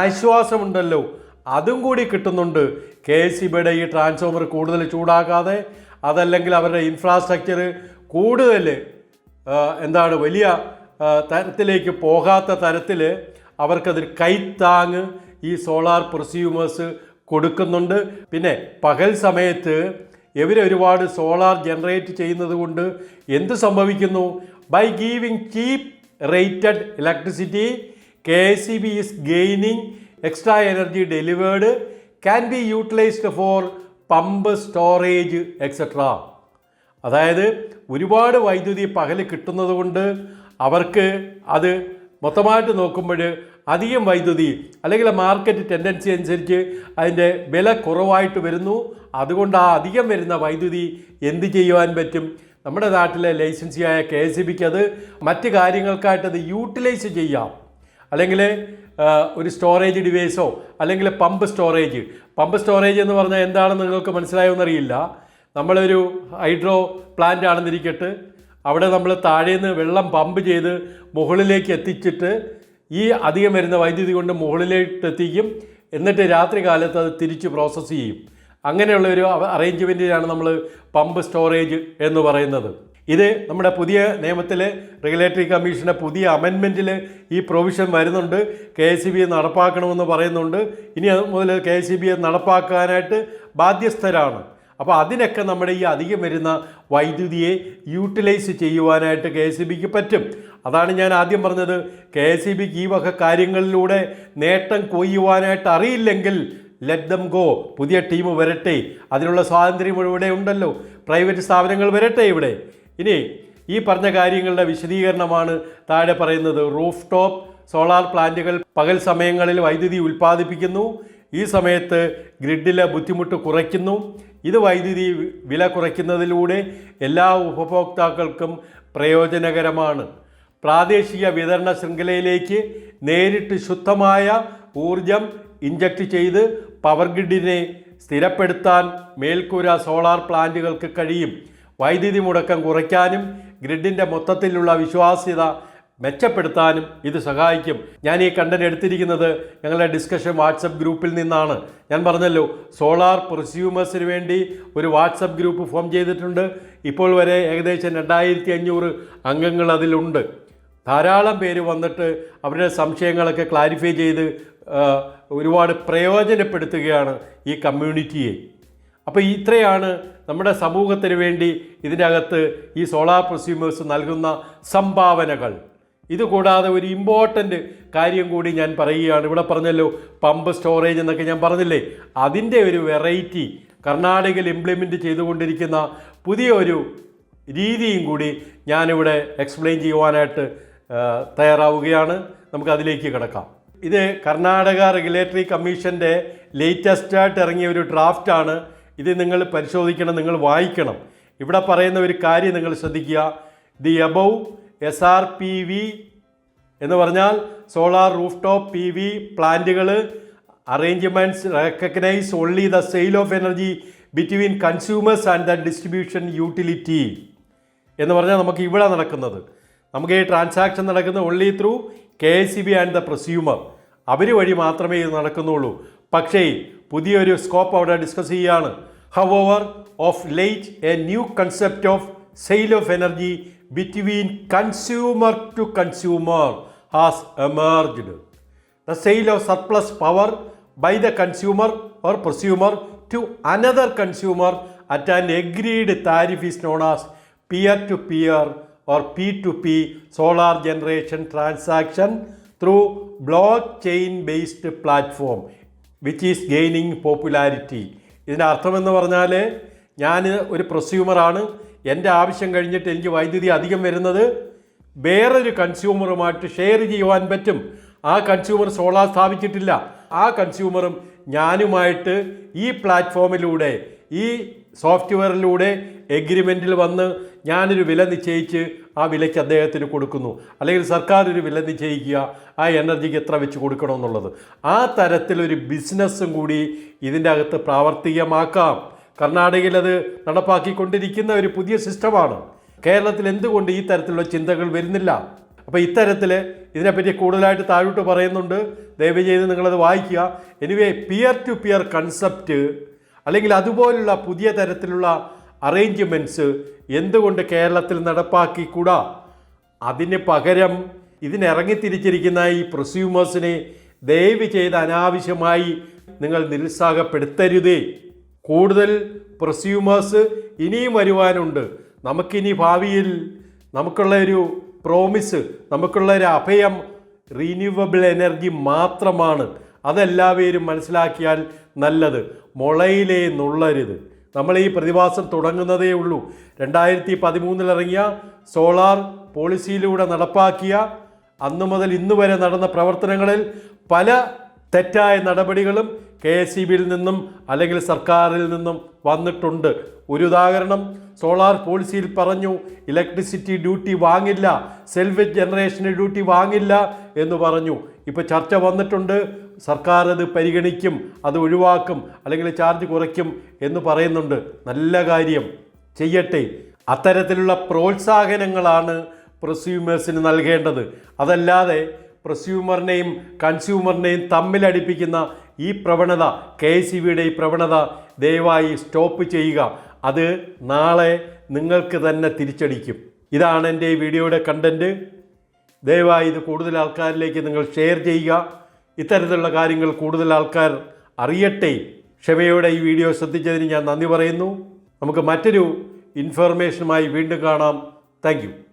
ആശ്വാസമുണ്ടല്ലോ. അതും കൂടി കിട്ടുന്നുണ്ട്. കെ എസ് ബിയുടെ ഈ ട്രാൻസ്ഫോമർ കൂടുതൽ ചൂടാക്കാതെ അതല്ലെങ്കിൽ അവരുടെ ഇൻഫ്രാസ്ട്രക്ചർ കൂടുതൽ എന്താണ് വലിയ തരത്തിലേക്ക് പോകാത്ത തരത്തിൽ അവർക്കതിൽ കൈത്താങ് ഈ സോളാർ പ്രൊസ്യൂമേഴ്സ് കൊടുക്കുന്നുണ്ട്. പിന്നെ പകൽ സമയത്ത് ഇവർ ഒരുപാട് സോളാർ ജനറേറ്റ് ചെയ്യുന്നത് കൊണ്ട് എന്ത് സംഭവിക്കുന്നു? Rated electricity K is C B is gaining extra energy delivered can be utilised for pump storage etcetera അതായത് ഒരുപാട് വൈദ്യുതി പകൽ കിട്ടുന്നത് കൊണ്ട് അവർക്ക് അത് മൊത്തമായിട്ട് നോക്കുമ്പോൾ അധികം വൈദ്യുതി അല്ലെങ്കിൽ മാർക്കറ്റ് ടെൻഡൻസി അനുസരിച്ച് അതിന്റെ വില കുറവായിട്ട് വരുന്നു. അതുകൊണ്ട് ആ അധികം വരുന്ന വൈദ്യുതി എന്ത് ചെയ്യുവാൻ പറ്റും? നമ്മുടെ നാട്ടിലെ ലൈസൻസിയായ കെ എസ് ഇ ബിക്ക് അത് മറ്റ് കാര്യങ്ങൾക്കായിട്ട് അത് യൂട്ടിലൈസ് ചെയ്യാം. അല്ലെങ്കിൽ ഒരു സ്റ്റോറേജ് ഡിവൈസോ അല്ലെങ്കിൽ പമ്പ് സ്റ്റോറേജ്. പമ്പ് സ്റ്റോറേജ് എന്ന് പറഞ്ഞാൽ എന്താണെന്ന് നിങ്ങൾക്ക് മനസ്സിലായോന്നറിയില്ല. നമ്മളൊരു ഹൈഡ്രോ പ്ലാന്റ് ആണെന്നിരിക്കട്ടെ അവിടെ നമ്മൾ താഴേന്ന് വെള്ളം പമ്പ് ചെയ്ത് മുകളിലേക്ക് എത്തിച്ചിട്ട് ഈ അധികം വരുന്ന വൈദ്യുതി കൊണ്ട് മുകളിലേക്ക് എത്തിക്കും എന്നിട്ട് രാത്രി കാലത്ത് അത് തിരിച്ച് പ്രോസസ്സ് ചെയ്യും. അങ്ങനെയുള്ള ഒരു അറേഞ്ച്മെന്റിനാണ് നമ്മൾ പമ്പ് സ്റ്റോറേജ് എന്ന് പറയുന്നത്. ഇത് നമ്മുടെ പുതിയ നിയമത്തിൽ റെഗുലേറ്ററി കമ്മീഷന്റെ പുതിയ അമെൻമെന്റിൽ ഈ പ്രൊവിഷൻ വരുന്നുണ്ട്. കെ എസ് സി ബി നടപ്പാക്കണമെന്ന് പറയുന്നുണ്ട്. ഇനി അത് മുതൽ കെ എസ് സി ബി നടപ്പാക്കാനായിട്ട് ബാധ്യസ്ഥരാണ്. അപ്പോൾ അതിനൊക്കെ നമ്മുടെ ഈ അധികം വരുന്ന വൈദ്യുതിയെ യൂട്ടിലൈസ് ചെയ്യുവാനായിട്ട് കെ എസ് ബിക്ക് പറ്റും. അതാണ് ഞാൻ ആദ്യം പറഞ്ഞത്. കെ എസ് ബിക്ക് ഈ വക കാര്യങ്ങളിലൂടെ നേട്ടം കൊയ്യുവാനായിട്ട് അറിയില്ലെങ്കിൽ ലെറ്റ് ദം ഗോ പുതിയ ടീം വരട്ടെ. അതിനുള്ള സ്വാതന്ത്ര്യം ഇവിടെ ഉണ്ടല്ലോ. പ്രൈവറ്റ് സ്ഥാപനങ്ങൾ വരട്ടെ ഇവിടെ. ഇനി ഈ പറഞ്ഞ കാര്യങ്ങളുടെ വിശദീകരണമാണ് താഴെ പറയുന്നത്. റൂഫ് ടോപ്പ് സോളാർ പ്ലാന്റുകൾ പകൽ സമയങ്ങളിൽ വൈദ്യുതി ഉൽപ്പാദിപ്പിക്കുന്നു. ഈ സമയത്ത് ഗ്രിഡിലെ ബുദ്ധിമുട്ട് കുറയ്ക്കുന്നു. ഇത് വൈദ്യുതി വില കുറയ്ക്കുന്നതിലൂടെ എല്ലാ ഉപഭോക്താക്കൾക്കും പ്രയോജനകരമാണ്. പ്രാദേശിക വിതരണ ശൃംഖലയിലേക്ക് നേരിട്ട് ശുദ്ധമായ ഊർജം ഇഞ്ചക്ട് ചെയ്ത് പവർ ഗ്രിഡിനെ സ്ഥിരപ്പെടുത്താൻ മേൽക്കൂര സോളാർ പ്ലാന്റുകൾക്ക് കഴിയും. വൈദ്യുതി മുടക്കം കുറയ്ക്കാനും ഗ്രിഡിന്റെ മൊത്തത്തിലുള്ള വിശ്വാസ്യത മെച്ചപ്പെടുത്താനും ഇത് സഹായിക്കും. ഞാൻ ഈ കണ്ടന്റ് എടുത്തിരിക്കുന്നത് ഞങ്ങളുടെ ഡിസ്കഷൻ വാട്സപ്പ് ഗ്രൂപ്പിൽ നിന്നാണ്. ഞാൻ പറഞ്ഞല്ലോ സോളാർ പ്രൊസ്യൂമേഴ്സിന് വേണ്ടി ഒരു വാട്സപ്പ് ഗ്രൂപ്പ് ഫോം ചെയ്തിട്ടുണ്ട്. ഇപ്പോൾ വരെ ഏകദേശം രണ്ടായിരത്തി അഞ്ഞൂറ് അംഗങ്ങൾ അതിലുണ്ട്. ധാരാളം പേര് വന്നിട്ട് അവരുടെ സംശയങ്ങളൊക്കെ ക്ലാരിഫൈ ചെയ്ത് ഒരുപാട് പ്രയോജനപ്പെടുത്തുകയാണ് ഈ കമ്മ്യൂണിറ്റിയെ. അപ്പോൾ ഇത്രയാണ് നമ്മുടെ സമൂഹത്തിന് വേണ്ടി ഇതിനകത്ത് ഈ സോളാർ പ്രൊസ്യൂമേഴ്സ് നൽകുന്ന സംഭാവനകൾ. ഇതുകൂടാതെ ഒരു ഇമ്പോർട്ടന്റ് കാര്യം കൂടി ഞാൻ പറയുകയാണ്. ഇവിടെ പറഞ്ഞല്ലോ പമ്പ് സ്റ്റോറേജ് എന്നൊക്കെ ഞാൻ പറഞ്ഞില്ലേ? അതിന്റെ ഒരു വെറൈറ്റി കർണാടകയിൽ ഇംപ്ലിമെന്റ് ചെയ്തുകൊണ്ടിരിക്കുന്ന പുതിയ ഒരു രീതിയും കൂടി ഞാനിവിടെ എക്സ്പ്ലെയിൻ ചെയ്യുവാനായിട്ട് തയ്യാറാവുകയാണ്. നമുക്ക് അതിലേക്ക് കിടക്കാം. ഇത് കർണാടക റെഗുലേറ്ററി കമ്മീഷന്റെ ലേറ്റസ്റ്റ് ആയിട്ട് ഇറങ്ങിയ ഒരു ഡ്രാഫ്റ്റാണ് ഇത് നിങ്ങൾ പരിശോധിക്കണം നിങ്ങൾ വായിക്കണം. ഇവിടെ പറയുന്ന ഒരു കാര്യം നിങ്ങൾ ശ്രദ്ധിക്കുക. The above S R P V എന്ന് പറഞ്ഞാൽ solar roof top P V പ്ലാന്റുകൾ arrangements recognise only the sale of energy between consumers and the distribution utility എന്ന് പറഞ്ഞാൽ നമുക്ക് ഇവിടെ നടക്കുന്നത്. നമുക്ക് ഈ ട്രാൻസാക്ഷൻ നടക്കുന്നത് only through K S C B and the prosumer അവർ വഴി മാത്രമേ ഇത് നടക്കുന്നുള്ളൂ. പക്ഷേ പുതിയൊരു സ്കോപ്പ് അവിടെ ഡിസ്കസ് ചെയ്യുകയാണ്. However of late a new concept of sale of energy between consumer to consumer has emerged the sale of surplus power by the consumer or prosumer to another consumer at an agreed tariff is known as peer to peer or P to P solar generation transaction generation blockchain based platform which is gaining popularity. ഇതിന്റെ അർത്ഥമെന്ന് പറഞ്ഞാൽ ഞാൻ ഒരു പ്രൊസ്യൂമറാണ് എന്റെ ആവശ്യം കഴിഞ്ഞിട്ട് എനിക്ക് വൈദ്യുതി അധികം വരുന്നത് വേറൊരു കൺസ്യൂമറുമായിട്ട് ഷെയർ ചെയ്യുവാൻ പറ്റും. ആ കൺസ്യൂമർ സോളാർ സ്ഥാപിച്ചിട്ടില്ല. ആ കൺസ്യൂമറും ഞാനുമായിട്ട് ഈ പ്ലാറ്റ്ഫോമിലൂടെ ഈ സോഫ്റ്റ്വെയറിലൂടെ എഗ്രിമെന്റിൽ വന്ന് ഞാനൊരു വില നിശ്ചയിച്ച് ആ വിലയ്ക്ക് അദ്ദേഹത്തിന് കൊടുക്കുന്നു. അല്ലെങ്കിൽ സർക്കാർ ഒരു വില നിശ്ചയിക്കുക ആ എനർജിക്ക് എത്ര വെച്ച് കൊടുക്കണമെന്നുള്ളത്. ആ തരത്തിലൊരു ബിസിനസ്സും കൂടി ഇതിന്റെ അകത്ത് പ്രാവർത്തികമാക്കാം. കർണാടകയിൽ അത് നടപ്പാക്കിക്കൊണ്ടിരിക്കുന്ന ഒരു പുതിയ സിസ്റ്റമാണ്. കേരളത്തിൽ എന്തുകൊണ്ട് ഈ തരത്തിലുള്ള ചിന്തകൾ വരുന്നില്ല? അപ്പോൾ ഇത്തരത്തിൽ ഇതിനെപ്പറ്റി കൂടുതലായിട്ട് താഴോട്ട് പറയുന്നുണ്ട്. ദയവ് ചെയ്ത് നിങ്ങളത് വായിക്കുക. Anyway peer to peer concept അല്ലെങ്കിൽ അതുപോലുള്ള പുതിയ തരത്തിലുള്ള അറേഞ്ച്മെന്റ്സ് എന്തുകൊണ്ട് കേരളത്തിൽ നടപ്പാക്കിക്കൂടാ? അതിന് പകരം ഇതിനിറങ്ങിത്തിരിച്ചിരിക്കുന്ന ഈ പ്രൊസ്യൂമേഴ്സിനെ ദയവ് ചെയ്ത് അനാവശ്യമായി നിങ്ങൾ നിരുത്സാഹപ്പെടുത്തരുതേ. കൂടുതൽ പ്രൊസ്യൂമേഴ്സ് ഇനിയും വരുവാനുണ്ട്. നമുക്കിനി ഭാവിയിൽ നമുക്കുള്ള ഒരു പ്രോമിസ് നമുക്കുള്ള ഒരു അഭയം റീന്യൂവബിൾ എനർജി മാത്രമാണ്. അതെല്ലാവരും മനസ്സിലാക്കിയാൽ നല്ലത്. മുളയിലേ നുള്ളരുത്. നമ്മൾ ഈ പ്രതിഭാസം തുടങ്ങുന്നതേ ഉള്ളൂ. രണ്ടായിരത്തി പതിമൂന്നിൽ ഇറങ്ങിയ സോളാർ പോളിസിയിലൂടെ നടപ്പാക്കിയ അന്നു മുതൽ ഇന്ന് വരെ നടന്ന പ്രവർത്തനങ്ങളിൽ പല തെറ്റായ നടപടികളും കെ എസ് ഇ ബിയിൽ നിന്നും അല്ലെങ്കിൽ സർക്കാരിൽ നിന്നും വന്നിട്ടുണ്ട്. ഒരു ഉദാഹരണം സോളാർ പോളിസിയിൽ പറഞ്ഞു ഇലക്ട്രിസിറ്റി ഡ്യൂട്ടി വാങ്ങില്ല സെൽഫ് ജനറേഷന് ഡ്യൂട്ടി വാങ്ങില്ല എന്ന് പറഞ്ഞു. ഇപ്പോൾ ചർച്ച വന്നിട്ടുണ്ട്. സർക്കാർ അത് പരിഗണിക്കും അത് ഒഴിവാക്കും അല്ലെങ്കിൽ ചാർജ് കുറയ്ക്കും എന്ന് പറയുന്നുണ്ട്. നല്ല കാര്യം. ചെയ്യട്ടെ. അത്തരത്തിലുള്ള പ്രോത്സാഹനങ്ങളാണ് പ്രൊസ്യൂമേഴ്സിന് നൽകേണ്ടത്. അതല്ലാതെ പ്രൊസ്യൂമറിനെയും കൺസ്യൂമറിനെയും തമ്മിലടിപ്പിക്കുന്ന ഈ പ്രവണത കെ സി ബിയുടെ ഈ പ്രവണത ദയവായി സ്റ്റോപ്പ് ചെയ്യുക. അത് നാളെ നിങ്ങൾക്ക് തന്നെ തിരിച്ചടിക്കും. ഇതാണ് എന്റെ ഈ വീഡിയോയുടെ കണ്ടന്റ് ദയവായി ഇത് കൂടുതൽ ആൾക്കാരിലേക്ക് നിങ്ങൾ ഷെയർ ചെയ്യുക. ഇത്തരത്തിലുള്ള കാര്യങ്ങൾ കൂടുതൽ ആൾക്കാർ അറിയട്ടെ. ക്ഷമയോടെ ഈ വീഡിയോ ശ്രദ്ധിച്ചതിന് ഞാൻ നന്ദി പറയുന്നു. നമുക്ക് മറ്റൊരു ഇൻഫർമേഷനുമായി വീണ്ടും കാണാം. താങ്ക്